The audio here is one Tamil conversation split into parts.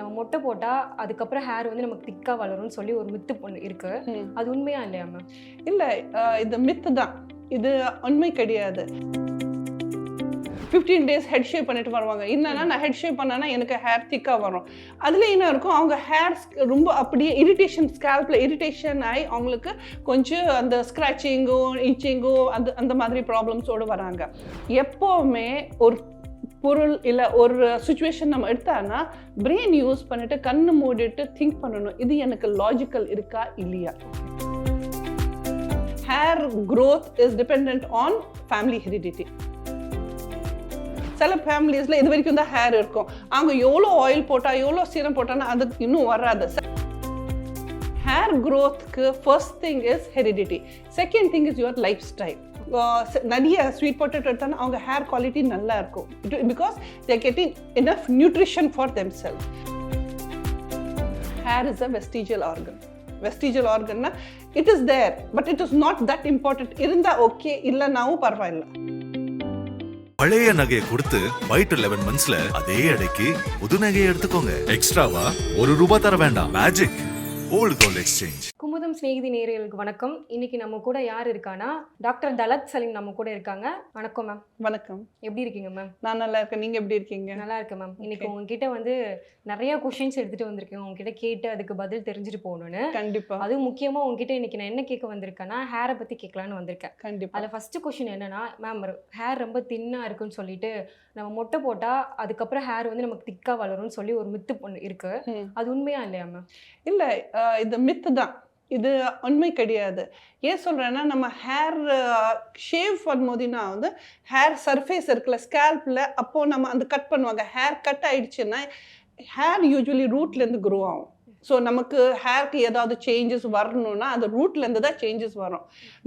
நம்ம மொட்டை போட்டா அதுக்கப்புறம் ஹேர் வந்து நமக்கு திக்கா வளரும்னு சொல்லி ஒரு மித்து பொண்ணு இருக்கு. அது உண்மையா இல்லையா மேம் இல்ல இது மித்து தான். இது உண்மை கிடையாது. ஃபிஃப்டீன் டேஸ் ஹெட் ஷேப் பண்ணிட்டு வருவாங்க. என்னன்னா நான் ஹெட் ஷேப் பண்ணனா எனக்கு ஹேர் திக்காக வரும். அதில் என்ன இருக்கும்? அவங்க ஹேர் ரொம்ப அப்படியே இரிட்டேஷன் ஸ்கேல்பில் இரிட்டேஷன் ஆகி அவங்களுக்கு கொஞ்சம் அந்த ஸ்க்ராச்சிங்கோ இச்சிங்கோ அந்த அந்த மாதிரி ப்ராப்ளம்ஸோடு வராங்க. எப்போவுமே ஒரு பொருள் இல்லை ஒரு சுச்சுவேஷன் நம்ம எடுத்தான்னா பிரெயின் யூஸ் பண்ணிட்டு கண்ணு மூடிட்டு திங்க் பண்ணணும். இது எனக்கு லாஜிக்கல் இருக்கா இல்லையா? Hair growth is depend on family heredity சில ஃபேமிலிஸில் இது வரைக்கும் தான் ஹேர் இருக்கும். அவங்க எவ்வளோ ஆயில் போட்டால் எவ்வளோ சீரம் போட்டான்னா அது இன்னும் வராது. Hair க்ரோத்க்கு first thing is heredity second thing is your life style நிறைய ஸ்வீட் பொட்டேட்டோ எடுத்தாலும் அவங்க ஹேர் குவாலிட்டி நல்லா இருக்கும். Because there getting enough nutrition for them self hair is a vestigial organ vestigial ஆர்கன்னா it is there but it is not that important இருந்தால் ஓகே இல்லைனாவும் பரவாயில்ல. பழைய நகையை கொடுத்து ஒயிட் லெவன் மந்த்ஸ்ல அதே அடைக்கு புது நகையை எடுத்துக்கோங்க. எக்ஸ்ட்ராவா ஒரு ரூபாய் தர வேண்டாம். Magic old gold exchange Kumudam Snehidhi நேயர்களுக்கு வணக்கம். இன்னைக்கு நம்ம கூட யார் இருக்கானா டாக்டர் தலத் சலீம் நம்ம கூட இருக்காங்க. வணக்கம் மேம் வணக்கம். எப்படி இருக்கீங்க மேம் நான் நல்லா இருக்கேன். நீங்க எப்படி இருக்கீங்க? நல்லா இருக்கேன் மேம் இன்னைக்கு. உங்ககிட்ட வந்து நிறைய கொஷின்ஸ் எடுத்துட்டு வந்திருக்கேன். உங்ககிட்ட கேட்டு அதுக்கு பதில் தெரிஞ்சுட்டு போகணும்னு. கண்டிப்பா. அதுவும் முக்கியமா உங்ககிட்ட இன்னைக்கு நான் என்ன கேட்க வந்திருக்கேன்னா ஹேரை பத்தி கேட்கலான்னு வந்திருக்கேன். கண்டிப்பா. அதில் ஃபர்ஸ்ட் கொஷின் என்னன்னா மேம் ஹேர் ரொம்ப தின்னா இருக்குன்னு சொல்லிட்டு நம்ம மொட்டை போட்டா அதுக்கப்புறம் ஹேர் வந்து நமக்கு திக்கா வளரும்னு சொல்லி ஒரு மித்து பொண்ணு இருக்கு. அது உண்மையா இல்லையா மேம் இல்ல இது மித்து தான். இது உண்மை கிடையாது. ஏன் சொல்கிறேன்னா நம்ம ஹேர் ஷேவ் பண்ணும்போதுனா வந்து ஹேர் சர்ஃபேஸ் இருக்குல்ல ஸ்கேல்பில் அப்போது நம்ம அந்த கட் பண்ணுவாங்க. ஹேர் கட் ஆகிடுச்சுன்னா ஹேர் யூஸ்வலி ரூட்லேருந்து க்ரோ ஆகும். ஸோ நமக்கு ஹேர்க்கு ஏதாவது சேஞ்சஸ் வரணும்னா அது ரூட்லேருந்து தான் சேஞ்சஸ் வரும்.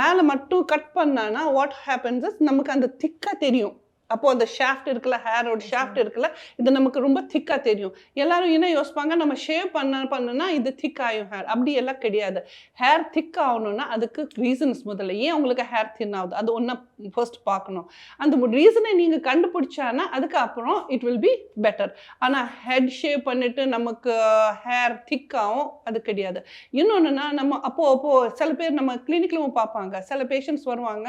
மேலே மட்டும் கட் பண்ணான்னா வாட் ஹேப்பன்ஸ் நமக்கு அந்த திக்காக தெரியும். அப்போ அந்த ஷாஃப்ட் இருக்குல்ல ஹேரோட ஷாஃப்ட் இருக்குல்ல இது நமக்கு ரொம்ப திக்காக தெரியும். எல்லாரும் என்ன யோசிப்பாங்க? நம்ம ஷேவ் பண்ண பண்ணுனா இது திக் ஆகும் ஹேர் அப்படி எல்லாம் கிடையாது. ஹேர் திக் ஆகணும்னா அதுக்கு ரீசன்ஸ் முதல்ல. ஏன் உங்களுக்கு ஹேர் தின் ஆகுது? அது ஒன்றா ஃபர்ஸ்ட் பார்க்கணும். அந்த ரீசனை நீங்கள் கண்டுபிடிச்சானா அதுக்கப்புறம் இட் வில் பி பெட்டர் ஆனால் ஹெட் ஷேவ் பண்ணிட்டு நமக்கு ஹேர் திக் ஆகும் அது கிடையாது. இன்னொன்றுனா நம்ம அப்போ அப்போ சில பேர் நம்ம கிளினிக்லும் பார்ப்பாங்க. சில பேஷண்ட்ஸ் வருவாங்க.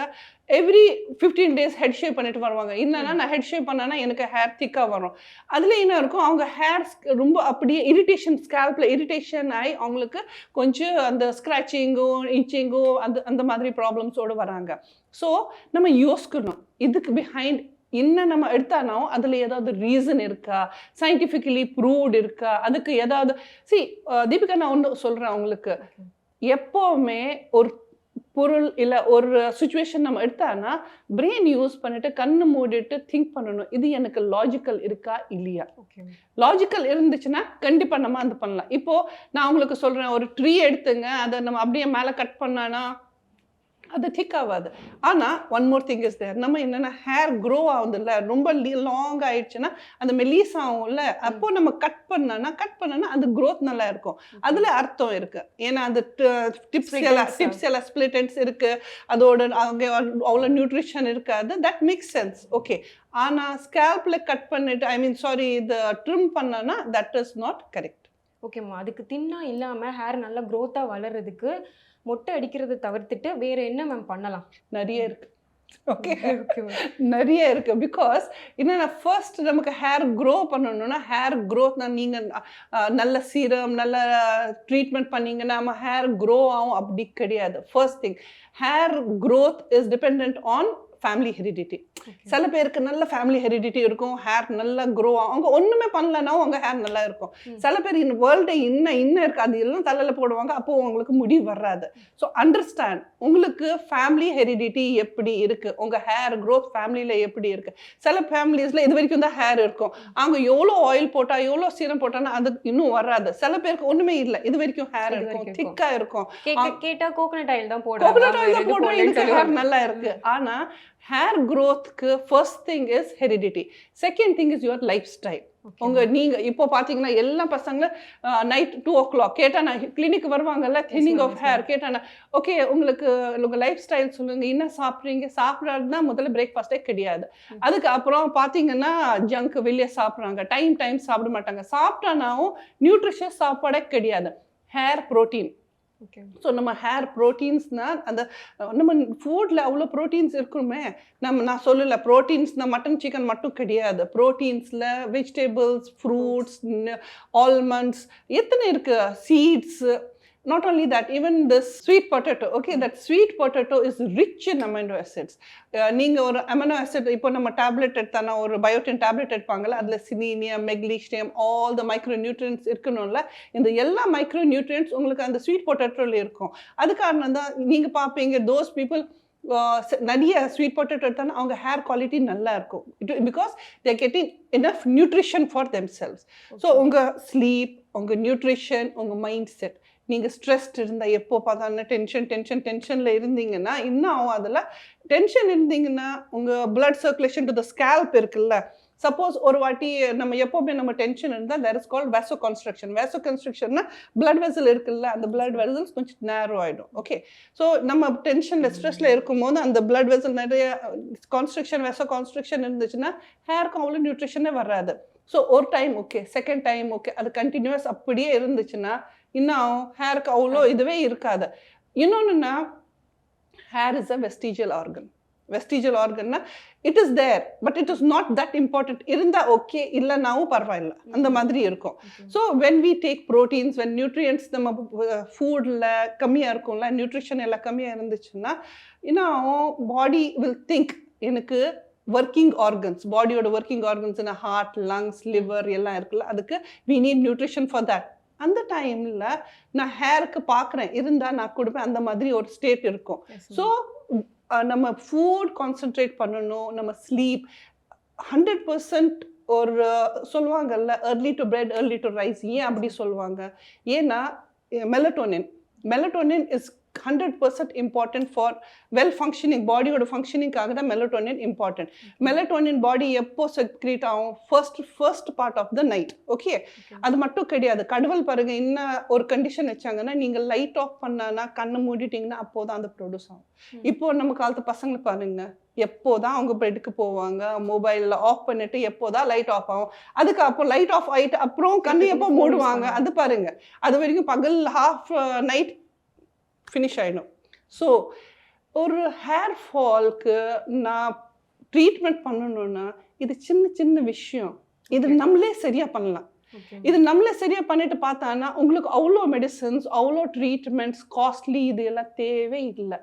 Every fifteen days head shave பண்ணிட்டு வருவாங்க. என்னன்னா நான் ஹெட் ஷேவ் பண்ணனா எனக்கு ஹேர் திக்காக வரும். அதில் என்ன இருக்கும்? அவங்க ஹேர் ரொம்ப அப்படியே இரிட்டேஷன் ஸ்கேல்பில் இரிட்டேஷன் ஆகி அவங்களுக்கு கொஞ்சம் அந்த ஸ்க்ராச்சிங்கோ இச்சிங்கோ அந்த அந்த மாதிரி ப்ராப்ளம்ஸோடு வராங்க. ஸோ நம்ம யோசிக்கணும். இதுக்கு பிஹைண்ட் என்ன நம்ம எடுத்தானோ அதில் ஏதாவது ரீசன் இருக்கா? சயின்டிஃபிக்கலி ப்ரூவ்ட் இருக்கா? அதுக்கு ஏதாவது சி தீபிகா நான் ஒன்று சொல்கிறேன் உங்களுக்கு எப்போவுமே ஒரு பொருள் இல்லை ஒரு சுச்சுவேஷன் நம்ம எடுத்தானா பிரெயின் யூஸ் பண்ணிட்டு கண்ணு மூடிட்டு திங்க் பண்ணணும். இது எனக்கு லாஜிக்கல் இருக்கா இல்லையா? ஓகே லாஜிக்கல் இருந்துச்சுன்னா கண்டிப்பாக நம்ம அந்த பண்ணலாம். இப்போ நான் உங்களுக்கு சொல்கிறேன் ஒரு ட்ரீ எடுத்துங்க அதை நம்ம அப்படியே மேலே கட் பண்ணானா அது திக் ஆகாது. ஆனால் one more thing is there நம்ம என்னென்னா ஹேர் க்ரோ ஆகுதுல்ல. ரொம்ப லாங் ஆயிடுச்சுன்னா அந்த மெலீஸ் ஆகும்ல. அப்போ நம்ம கட் பண்ணனா கட் பண்ணனா அந்த growth நல்லா இருக்கும். அதில் அர்த்தம் இருக்கு. ஏன்னா அந்த டிப்ஸ் எல்லாம். டிப்ஸ் எல்லாம் ஸ்பிளிட்டன்ஸ் இருக்கு. அதோட அங்கே அவ்வளோ நியூட்ரிஷன் இருக்காது. தட் மேக்ஸ் சென்ஸ் ஓகே ஆனால் ஸ்கேல்பில் கட் பண்ணிட்டு ஐ மீன் சாரி இது ட்ரிம் பண்ணனா தட் இஸ் நாட் கரெக்ட் ஓகேம்மா அதுக்கு தின்னா இல்லாம ஹேர் நல்லா growth-ஆ வளர்றதுக்கு மொட்டை அடிக்கிறதை தவிர்த்துட்டு வேற என்ன மேம் பண்ணலாம்? நிறைய இருக்கு. ஓகே ஓகே நிறைய இருக்கு. பிகாஸ் என்னன்னா ஃபர்ஸ்ட் நமக்கு ஹேர் க்ரோ பண்ணணும்னா ஹேர் க்ரோத்னா நீங்கள் நல்ல சீரம் நல்ல ட்ரீட்மெண்ட் பண்ணீங்கன்னா நம்ம ஹேர் க்ரோ ஆகும். அப்படி கிடையாது. First thing hair growth is dependent on family heredity சில பேருக்கு நல்ல ஃபேமிலி ஹெரிடிட்டி இருக்கும். ஹேர் நல்லா க்ரோ ஆகும் அவங்க ஒன்றுமே பண்ணலன்னா அவங்க ஹேர் நல்லா இருக்கும். சில பேர் இந்த வேர்ல்டு இன்னும் இன்னும் இருக்கு. அது எல்லாம் தலையில் போடுவாங்க. அப்போ உங்களுக்கு முடி வராது. ஸோ அண்டர்ஸ்டாண்ட் உங்களுக்கு ஃபேமிலி ஹெரிடிட்டி எப்படி இருக்கு? உங்க ஹேர் growth ஃபேமிலியில் எப்படி இருக்கு? சில ஃபேமிலிஸில் இது வரைக்கும் தான் ஹேர் இருக்கும். அவங்க எவ்வளோ ஆயில் போட்டா எவ்வளோ சீரம் போட்டான்னா அது இன்னும் வராது. சில பேருக்கு ஒண்ணுமே இல்லை. இது வரைக்கும் ஹேர் இருக்கும். வரைக்கும் திக்கா இருக்கும். கேக்க கேட்டா கோகனட் ஆயில் தான் போடுறாங்க கோகனட் ஆயில் போடுறோம் போடலன்னு எனக்கு ஹேர். நல்லா இருக்கு. ஆனா hair க்ரோத்க்கு first thing is heredity second thing is your lifestyle உங்க நீங்க இப்போ பாத்தீங்கன்னா எல்லா பசங்களும் நைட் டூ ஓ கிளாக் கேட்டா நான் கிளினிக் வருவாங்கல்ல தின்னிங் ஆஃப் ஹேர் கேட்டா நான் ஓகே உங்களுக்கு உங்க லைஃப் ஸ்டைல் சொல்லுங்க என்ன சாப்பிட்றீங்க? சாப்பிட்றது தான் முதல்ல பிரேக்ஃபாஸ்டே கிடையாது. அதுக்கு அப்புறம் பாத்தீங்கன்னா ஜங்க் வெளியே சாப்பிட்றாங்க டைம் டைம் சாப்பிட மாட்டாங்க. சாப்பிட்டானாவும் நியூட்ரிஷியஸ் சாப்பாடே கிடையாது. ஹேர் ப்ரோட்டீன் ஸோ நம்ம ஹேர் ப்ரோட்டீன்ஸ்னால் அந்த நம்ம ஃபுட்டில் அவ்வளோ ப்ரோட்டீன்ஸ் இருக்குமே. நம்ம நான் சொல்லலை ப்ரோட்டீன்ஸ்னால் மட்டன் சிக்கன் மட்டும் கிடையாது. ப்ரோட்டீன்ஸில் வெஜிடபிள்ஸ் ஃப்ரூட்ஸ் ஆல்மண்ட்ஸ் எத்தனை இருக்குது seeds not only that even this sweet potato okay that sweet potato is rich in amino acids. Ah நீங்க ஒரு அமினோ ஆசிட் இப்போ நம்ம டேப்லெட் எடுத்தானா ஒரு பயோட்டின் டேப்லெட் எடுப்பாங்கல்ல அதுல selenium magnesium all the micro nutrients இருக்கணும்ல இந்த எல்லா மைக்ரோ நியூட்ரியன்ஸ் உங்களுக்கு அந்த ஸ்வீட் பொட்டேட்டோல இருக்கும். அது காரணம் தான் நீங்க பார்ப்பீங்க தோஸ் பீப்புள் நிறைய ஸ்வீட் பொட்டேட்டோ எடுத்தாலும் அவங்க ஹேர் குவாலிட்டி நல்லா இருக்கும். Because they're getting enough nutrition for them cells so உங்கள் ஸ்லீப் உங்கள் நியூட்ரிஷன் உங்கள் மைண்ட் செட் நீங்கள் ஸ்ட்ரெஸ்ட் இருந்தால் எப்போ பார்த்தாலும் டென்ஷன் டென்ஷன் டென்ஷனில் இருந்தீங்கன்னா இன்னும் ஆகும். அதில் டென்ஷன் இருந்தீங்கன்னா உங்கள் blood circulation to the scalp இருக்குல்ல. சப்போஸ் ஒரு வாட்டி நம்ம எப்போவுமே நம்ம டென்ஷன் இருந்தால் that is call vaso construction vaso கன்ஸ்ட்ரக்ஷன்னா blood vessel இருக்குல்ல அந்த பிளட் வெசல்ஸ் கொஞ்சம் நேரோ ஆகிடும் ஓகே ஸோ நம்ம டென்ஷனில் ஸ்ட்ரெஸ்ஸில் இருக்கும்போது அந்த பிளட் வெசல் நிறைய கான்ஸ்ட்ரக்ஷன் வெசோ கான்ஸ்ட்ரக்ஷன் இருந்துச்சுன்னா ஹேருக்கு அவ்வளோ நியூட்ரிஷனே வராது. ஸோ ஒரு time okay second time okay அது கண்டினியூஸ் அப்படியே இருந்துச்சுன்னா இன்னும் ஹேருக்கு அவ்வளோ இதுவே இருக்காது. இன்னொன்றுன்னா hair is a vestigial organ vestigial ஆர்கன்னா it is there but it is not that important இருந்தால் ஓகே இல்லைனாவும் பரவாயில்ல. அந்த மாதிரி இருக்கும். So when we take proteins when nutrients நம்ம ஃபுட்டில் கம்மியாக இருக்கும்ல நியூட்ரிஷன் எல்லாம் கம்மியாக இருந்துச்சுன்னா இன்னும் பாடி வில் திங்க் எனக்கு ஒர்க்கிங் ஆர்கன்ஸ் பாடியோட ஒர்க்கிங் ஆர்கன்ஸ்னா ஹார்ட் லங்ஸ் லிவர் எல்லாம் இருக்குல்ல அதுக்கு we need nutrition for that அந்த டைமில் நான் ஹேருக்கு பார்க்குறேன் இருந்தால் நான் கொடுப்பேன். அந்த மாதிரி ஒரு ஸ்டேட் இருக்கும். ஸோ நம்ம ஃபுட் கான்சென்ட்ரேட் பண்ணணும். நம்ம ஸ்லீப் ஹண்ட்ரட் பர்சன்ட் ஒரு சொல்லுவாங்கல்ல early to bed early to rise ஏன் அப்படி சொல்லுவாங்க? ஏன்னா melatonin melatonin is hundred percent important for well functioning பாடியோட ஃபங்க்ஷனிங்காக தான் மெலட்டோனின் இம்பார்ட்டன்ட் மெலட்டோனின் பாடி எப்போ செக்ரீட் ஆகும்? First first part of the night okay அது மட்டும் கிடையாது. கடவுள் பாருங்க என்ன ஒரு கண்டிஷன் வச்சாங்கன்னா நீங்க லைட் ஆஃப் பண்ணானா கண்ணை மூடிட்டீங்கன்னா அப்போதான் அது ப்ரொடியூஸ் ஆகும். இப்போ நம்ம காலத்து பசங்களை பாருங்க. எப்போதான் அவங்க பெட்டுக்கு போவாங்க மொபைலில் ஆஃப் பண்ணிட்டு எப்போதான் லைட் ஆஃப் ஆகும். அதுக்கு அப்போ லைட் ஆஃப் ஆயிட்டு அப்புறம் கண்ணு எப்போ மூடுவாங்க? அது பாருங்க. அது வரைக்கும் பகல் ஹாஃப் நைட் ஃபினிஷ் ஆயிடும். ஸோ ஒரு ஹேர் ஃபால்க்கு நான் ட்ரீட்மெண்ட் பண்ணணும்னா இது சின்ன சின்ன விஷயம். இது நம்மளே சரியா பண்ணலாம். இது நம்மளே சரியா பண்ணிட்டு பார்த்தானா உங்களுக்கு அவ்வளோ மெடிசன்ஸ் அவ்வளோ ட்ரீட்மெண்ட்ஸ் காஸ்ட்லி இது எல்லாம் தேவை இல்லை.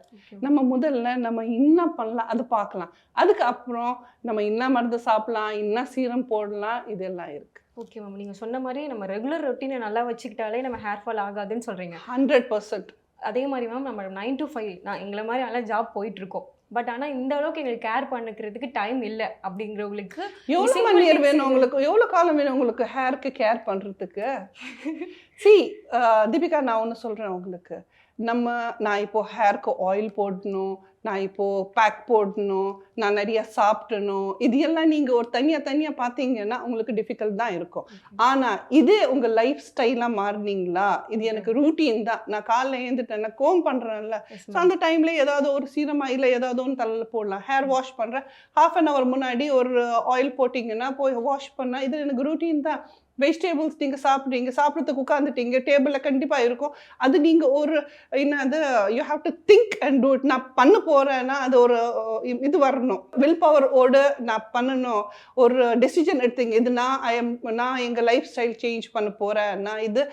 நம்ம முதல்ல நம்ம என்ன பண்ணலாம் அது பார்க்கலாம். அதுக்கு அப்புறம் நம்ம என்ன மருந்து சாப்பிடலாம் என்ன சீரம் போடலாம் இதெல்லாம் இருக்கு. ஓகே மேம் நீங்கள் சொன்ன மாதிரி நம்ம ரெகுலர் ரொட்டீனை நல்லா வச்சுக்கிட்டாலே நம்ம ஹேர் ஃபால் ஆகாதுன்னு சொல்கிறீங்க ஹண்ட்ரட் பர்சன்ட் அதே மாதிரி மேம் நம்ம நைன் to ஃபைவ் நான் எங்களை மாதிரி நல்லா ஜாப் போயிட்டுருக்கோம். பட் ஆனால் இந்த அளவுக்கு எங்களுக்கு கேர் பண்ணிக்கிறதுக்கு டைம் இல்லை அப்படிங்கிறவங்களுக்கு எவ்வளோ மணி tips வேணும். உங்களுக்கு? எவ்வளோ காலம் வேணும் உங்களுக்கு ஹேருக்கு கேர் பண்ணுறதுக்கு சி தீபிகா நான் ஒன்று சொல்கிறேன் உங்களுக்கு. நம்ம நான் இப்போ ஹேருக்கு ஆயில் போடணும் நான் இப்போ பேக் போடணும் நான் நிறைய சாப்பிடணும். இது எல்லாம் நீங்கள் ஒரு தனியாக தனியாக பார்த்தீங்கன்னா உங்களுக்கு டிஃபிகல்ட் தான் இருக்கும். ஆனால் இது உங்கள் லைஃப் ஸ்டைலாக மாறினீங்களா? இது எனக்கு ரூட்டீன் தான். நான் காலைல எழுந்துட்டேன் நான் கோம் பண்ணுறேன்ல ஸோ அந்த டைமில் ஏதாவது ஒரு சீரமா இல்லை ஏதாவது ஒன்று தலையில் போடலாம். ஹேர் வாஷ் பண்ணுறேன் ஹாஃப் அன் ஹவர் முன்னாடி ஒரு ஆயில் போட்டிங்கன்னா போய் வாஷ் பண்ணால் இது எனக்கு ரூட்டீன் தான். வெஜிடபிள்ஸ் நீங்கள் சாப்பிட்றீங்க சாப்பிட்றதுக்கு உட்காந்துட்டீங்க டேபிளில் கண்டிப்பாக இருக்கும். அது நீங்கள் ஒரு என்னது you have to think and do it நான் பண்ண போகிறேன்னா அது ஒரு இது வரணும். வில் பவர் ஓடு நான் பண்ணணும். ஒரு டெசிஷன் எடுத்தீங்க இது நான் ஐ எம் நான் எங்கள் லைஃப் ஸ்டைல் சேஞ்ச் பண்ண போகிறேன் நான் இது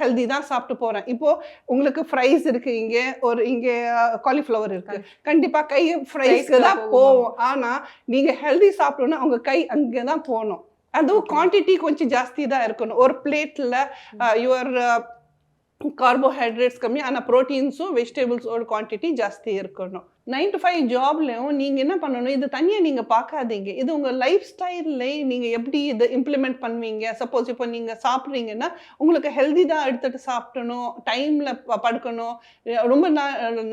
ஹெல்தி தான் சாப்பிட்டு போகிறேன் இப்போது உங்களுக்கு ஃப்ரைஸ் இருக்கு இங்கே ஒரு இங்கே காலிஃப்ளவர் இருக்கு. கண்டிப்பா கை ஃப்ரைஸ்க்கு தான் தான் போகும். ஆனா நீங்க ஹெல்தி சாப்பிடணும்னா உங்க கை அங்கே தான் போகணும். அதுவும் குவான்டிட்டி கொஞ்சம் ஜாஸ்தி தான் இருக்கணும். ஒரு பிளேட்ல யுவர் கார்போஹைட்ரேட்ஸ் கம்மி ஆனால் ப்ரோட்டீன்ஸும் வெஜிடபிள்ஸோட குவான்டிட்டி ஜாஸ்தி இருக்கணும். நைன் டு ஃபைவ் ஜாப்லையும் நீங்கள் என்ன பண்ணணும்? இது தனியாக நீங்கள் பார்க்காதீங்க. இது உங்கள் லைஃப் ஸ்டைலில் நீங்கள் எப்படி இதை இம்ப்ளிமெண்ட் பண்ணுவீங்க? சப்போஸ் இப்போ நீங்கள் சாப்பிட்றீங்கன்னா உங்களுக்கு ஹெல்தி தான் எடுத்துகிட்டு சாப்பிடணும். டைமில் படுக்கணும். ரொம்ப ரொம்ப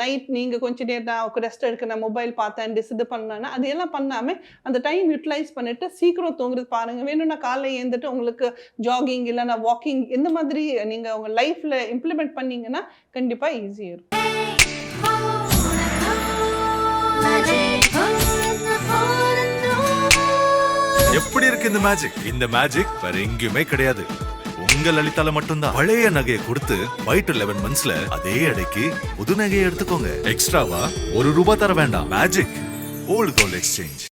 நைட் நீங்கள் கொஞ்சம் நேரம் நான் ரெஸ்ட் எடுக்கிறேன் மொபைல் பார்த்தேன் டிஸ் இது பண்ணேன்னா அதையெல்லாம் பண்ணாமல் அந்த டைம் யூட்டிலைஸ் பண்ணிவிட்டு சீக்கிரம் தூங்குறது பாருங்கள் வேணும்னா காலைல எழுந்துட்டு உங்களுக்கு ஜாகிங் இல்லைன்னா வாக்கிங் இந்த மாதிரி நீங்கள் உங்கள் லைஃப்பில் இம்ப்ளிமெண்ட் பண்ணிங்கன்னா கண்டிப்பாக ஈஸியாக இருக்கும். எப்படி இருக்கு இந்த மேஜிக் இந்த மேஜிக் வேற எங்கேயுமே கிடையாது. உங்க லலிதால மட்டும்தான். பழைய நகையை கொடுத்து ஒயிட் லெவன் மந்த்ஸ்ல அதே அடைக்கு புது நகையை எடுத்துக்கோங்க. எக்ஸ்ட்ராவா ஒரு ரூபாய் தர வேண்டாம். Magic old gold exchange